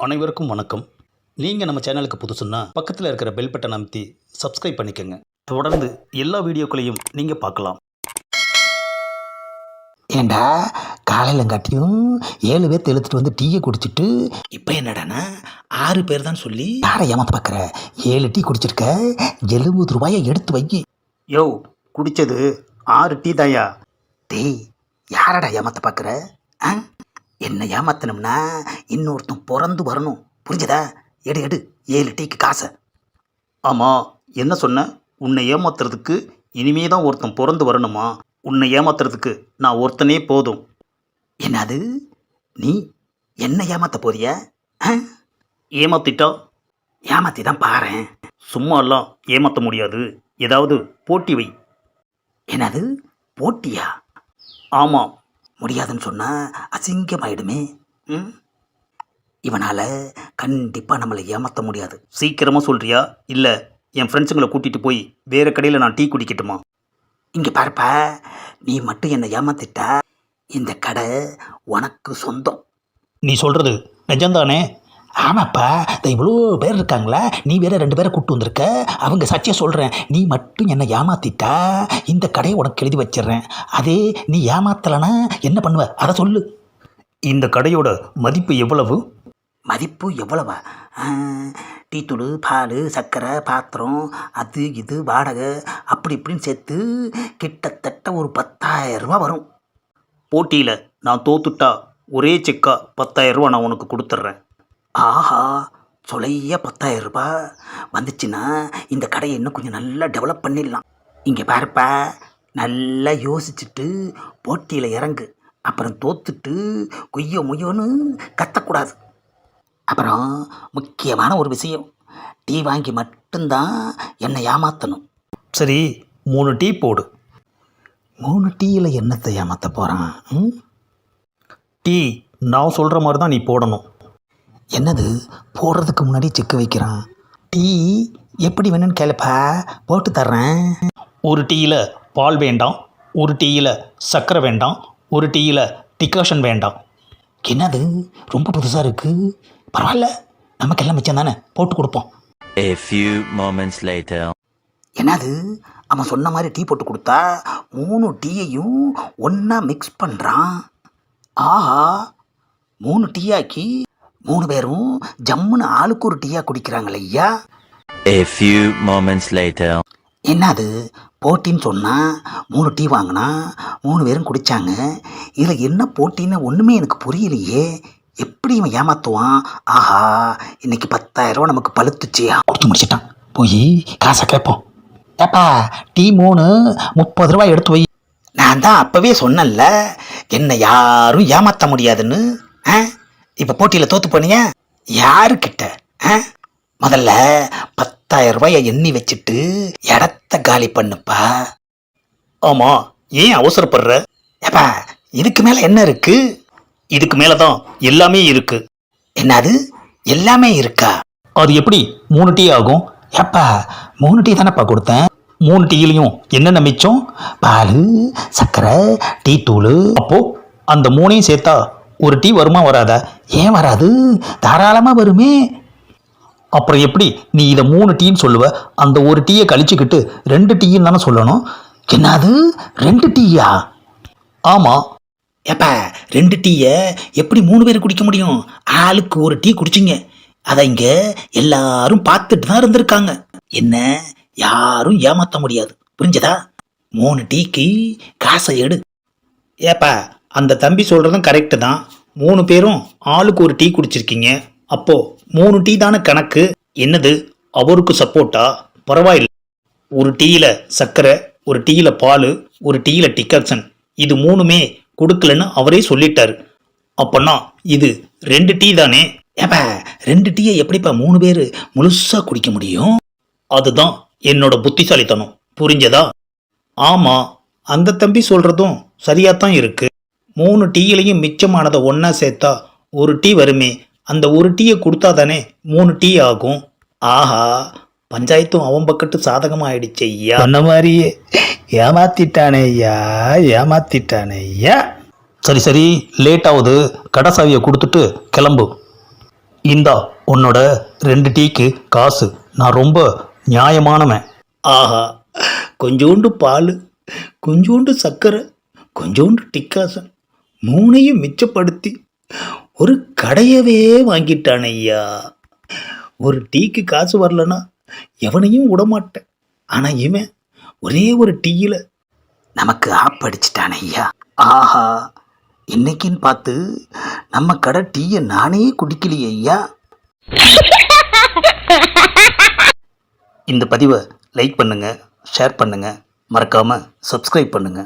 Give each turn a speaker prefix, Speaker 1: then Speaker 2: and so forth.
Speaker 1: அனைவருக்கும் வணக்கம். நீங்கள் நம்ம சேனலுக்கு புதுசுன்னா பக்கத்தில் இருக்கிற பெல் பட்டனை அமைத்தி சப்ஸ்கிரைப் பண்ணிக்கோங்க. தொடர்ந்து எல்லா வீடியோக்களையும் நீங்கள் பார்க்கலாம்.
Speaker 2: ஏண்டா காலையிலங்காட்டியும் ஏழு பேர் தெளித்துட்டு வந்து டீயை குடிச்சிட்டு இப்போ என்னடானா ஆறு பேர் தான் சொல்லி யாரை ஏமாத்த பார்க்குற ஏழு டீ குடிச்சிருக்க எழுபது ரூபாயை எடுத்து வை.
Speaker 1: யோ குடித்தது ஆறு டீ தாயா
Speaker 2: டேய் யாரடா ஏமாத்த பார்க்குற ஆ? என்னை ஏமாத்தணும்னா இன்னொருத்தன் பிறந்து வரணும். புரிஞ்சதா? எடு எடு. ஏழு டீக்கு காசை.
Speaker 1: ஆமாம் என்ன சொன்ன? உன்னை ஏமாத்துறதுக்கு இனிமே தான் ஒருத்தன் பிறந்து வரணுமா? உன்னை ஏமாத்துறதுக்கு நான் ஒருத்தனே போதும்.
Speaker 2: என்னது? நீ என்ன ஏமாத்த போறிய?
Speaker 1: ஏமாத்திட்டா?
Speaker 2: ஏமாத்தி தான் பாரேன்.
Speaker 1: எல்லாம் ஏமாற்ற முடியாது. ஏதாவது போட்டி வை.
Speaker 2: என்னது? போட்டியா?
Speaker 1: ஆமாம்
Speaker 2: முடியாதுன்னு சொன்னால் அசிங்கமாயிடுமே. ம்? இவனால் கண்டிப்பாக நம்மளை ஏமாற்ற முடியாது.
Speaker 1: சீக்கிரமாக சொல்கிறியா இல்லை என் ஃப்ரெண்ட்ஸுங்களை கூட்டிகிட்டு போய் வேறு கடையில் நான் டீ குடிக்கட்டுமா?
Speaker 2: இங்கே பாருப்பா நீ மட்டும் என்னை ஏமாத்திட்டா இந்த கடை உனக்கு சொந்தம்.
Speaker 1: நீ சொல்கிறது நிஜம்தானே?
Speaker 2: ஆமாப்பா இந்த இவ்வளோ பேர் இருக்காங்களா? நீ வேற ரெண்டு பேரை கூட்டு வந்திருக்க. அவங்க சத்தியா சொல்கிறேன் நீ மட்டும் என்னை ஏமாத்திட்டா? இந்த கடையை உனக்கு எழுதி வச்சிடுறேன். அதே நீ ஏமாத்தலைன்னா என்ன பண்ணுவ? அதை சொல்லு.
Speaker 1: இந்த கடையோட மதிப்பு எவ்வளவு?
Speaker 2: மதிப்பு எவ்வளவா? டீத்தூள் பால் சர்க்கரை பாத்திரம் அது இது வாடகை அப்படி இப்படின்னு சேர்த்து கிட்டத்தட்ட ஒரு பத்தாயிரம் ரூபாய் வரும்.
Speaker 1: போட்டியில் நான் தோத்துட்டா ஒரே செக்கா பத்தாயிரம் ரூபா நான் உனக்கு கொடுத்துட்றேன்.
Speaker 2: ஆஹா சொலைய பத்தாயிரம் ரூபாய் வந்துச்சுன்னா இந்த கடையை இன்னும் கொஞ்சம் நல்லா டெவலப் பண்ணிடலாம். இங்கே பாருப்பா நல்லா யோசிச்சுட்டு போட்டியில் இறங்கு. அப்புறம் தோத்துட்டு கொய்யோ முய்யோன்னு கத்தக்கூடாது. அப்புறம் முக்கியமான ஒரு விஷயம் டீ வாங்கி மட்டும்தான் என்னை ஏமாற்றணும்
Speaker 1: சரி மூணு டீ போடு.
Speaker 2: மூணு டீயில் என்னத்தை ஏமாற்ற போகிறான்
Speaker 1: டீ நான் சொல்கிற மாதிரி தான் நீ போடணும்.
Speaker 2: என்னது? போடுறதுக்கு முன்னாடி செக்கு வைக்கிறான். டீ எப்படி வேணும்னு கேளுப்பா. போட்டு தர்றேன்.
Speaker 1: ஒரு டீயில் பால் வேண்டாம் ஒரு டீயில் சர்க்கரை வேண்டாம் ஒரு டீயில் டிகாஷன் வேண்டாம்.
Speaker 2: என்னது? ரொம்ப புதுசாக இருக்குது பரவாயில்ல. நமக்கெல்லாம் மிச்சம் தானே. போட்டு கொடுப்போம்.
Speaker 3: A few moments later.
Speaker 2: என்னது? அவன் சொன்ன மாதிரி டீ போட்டு கொடுத்தா மூணு டீயையும் ஒன்றா மிக்ஸ் பண்ணுறான் ஆஹா. மூணு டீயாக்கி மூணு பேரும் ஜம்முன்னு ஆளுக்கு ஒரு டீயாக குடிக்கிறாங்களே ஐயா.
Speaker 3: A few moments later.
Speaker 2: என்னது? போட்டின்னு சொன்னால் மூணு டீ வாங்கினா மூணு பேரும் குடித்தாங்க இதில் என்ன போட்டின்னு ஒன்றுமே எனக்கு புரியலையே. எப்படி இவன் ஏமாத்துவான்? ஆஹா இன்னைக்கு பத்தாயிரம் ரூபா நமக்கு பழுத்துச்சியா குடிச்சு முடிச்சிட்டான். போய் காசை கேட்போம். ஏப்பா டீ மூணு முப்பது ரூபாய் எடுத்து வை. நான் தான் அப்போவே சொன்னேன்ல என்னை யாரும் ஏமாற்ற முடியாதுன்னு ஆ? இப்போ போட்டியில் தோத்து போனீங்க யாருக்கிட்ட? ஆ? முதல்ல பத்தாயிரம் ரூபாயை எண்ணி வச்சுட்டு இடத்த காலி பண்ணுப்பா.
Speaker 1: ஆமாம் ஏன் அவசரப்படுற?
Speaker 2: ஏப்பா இதுக்கு மேலே என்ன இருக்கு?
Speaker 1: இதுக்கு மேலே தான் எல்லாமே இருக்குது
Speaker 2: என்னது? எல்லாமே இருக்கா?
Speaker 1: அது எப்படி? மூணு டீ ஆகும்?
Speaker 2: ஏப்பா மூணு டீ தானேப்பா கொடுத்தேன்.
Speaker 1: மூணு டீயிலையும் என்னென்ன மிச்சம்?
Speaker 2: பால் சர்க்கரை டீ தூள்.
Speaker 1: அப்போ அந்த மூணையும் சேர்த்தா ஒரு டீ வருமா வராதா?
Speaker 2: ஏன் வராது? தாராளமாக வருமே.
Speaker 1: அப்புறம் எப்படி நீ இதை மூணு டீன்னு சொல்லுவ? அந்த ஒரு டீயை கழிச்சுக்கிட்டு ரெண்டு டீன்னு தானே சொல்லணும்.
Speaker 2: என்னது? ரெண்டு டீயா?
Speaker 1: ஆமாம்
Speaker 2: ஏப்பா ரெண்டு டீயை எப்படி மூணு பேர் குடிக்க முடியும்? ஆளுக்கு ஒரு டீ குடிச்சிங்க. அதை இங்கே எல்லாரும் பார்த்துட்டு தான் இருந்திருக்காங்க. என்ன? யாரும் ஏமாற்ற முடியாது. புரிஞ்சதா? மூணு டீக்கு காசை எடு.
Speaker 1: ஏப்பா அந்த தம்பி சொல்கிறதும் கரெக்டு தான். மூணு பேரும் ஆளுக்கு ஒரு டீ குடிச்சிருக்கீங்க. அப்போது மூணு டீ தானே கணக்கு? என்னது? அவருக்கு சப்போர்ட்டா பரவாயில்லை. ஒரு டீயில் சர்க்கரை ஒரு டீயில் பால் ஒரு டீயில் டிகாக்சன். இது மூணுமே கொடுக்கலன்னு அவரே சொல்லிட்டாரு. அப்போன்னா இது ரெண்டு டீ தானே?
Speaker 2: ஏப்பா ரெண்டு டீயை எப்படிப்பா மூணு பேர் முழுசாக குடிக்க முடியும்?
Speaker 1: அதுதான் என்னோட புத்திசாலித்தனம். புரிஞ்சதா? ஆமாம் அந்த தம்பி சொல்கிறதும் சரியாக தான் இருக்குது மூணு டீயிலையும் மிச்சமானதை ஒன்றா சேர்த்தா ஒரு டீ வருமே. அந்த ஒரு டீயை கொடுத்தா தானே மூணு டீ ஆகும். ஆஹா பஞ்சாயத்தும் அவன் பக்கத்து சாதகமாயிடுச்சு ஐயா.
Speaker 2: சொன்ன மாதிரியே. ஏமாத்திட்டானே ஐயா ஏமாத்திட்டானே ஐயா.
Speaker 1: சரி சரி லேட் ஆகுது கடை சாவியை கொடுத்துட்டு கிளம்பு.
Speaker 2: இந்தா உன்னோட ரெண்டு டீக்கு காசு. நான் ரொம்ப நியாயமானவன். ஆஹா கொஞ்சோண்டு பால் கொஞ்சோண்டு சர்க்கரை கொஞ்சோண்டு டிக்காசன். மூணையும் மிச்சப்படுத்தி ஒரு கடையவே வாங்கிட்டான் ஐயா. ஒரு டீக்கு காசு வரலன்னா எவனையும் விடமாட்டேன். ஆனால் இவன் ஒரே ஒரு டீயில்
Speaker 4: நமக்கு ஆப்படிச்சிட்டான் ஐயா. ஆஹா இன்னைக்குன்னு பார்த்து நம்ம கடை டீயை நானே குடிக்கலையே ஐயா.
Speaker 2: இந்த பதிவை லைக் பண்ணுங்கள் ஷேர் பண்ணுங்கள் மறக்காமல் சப்ஸ்கிரைப் பண்ணுங்கள்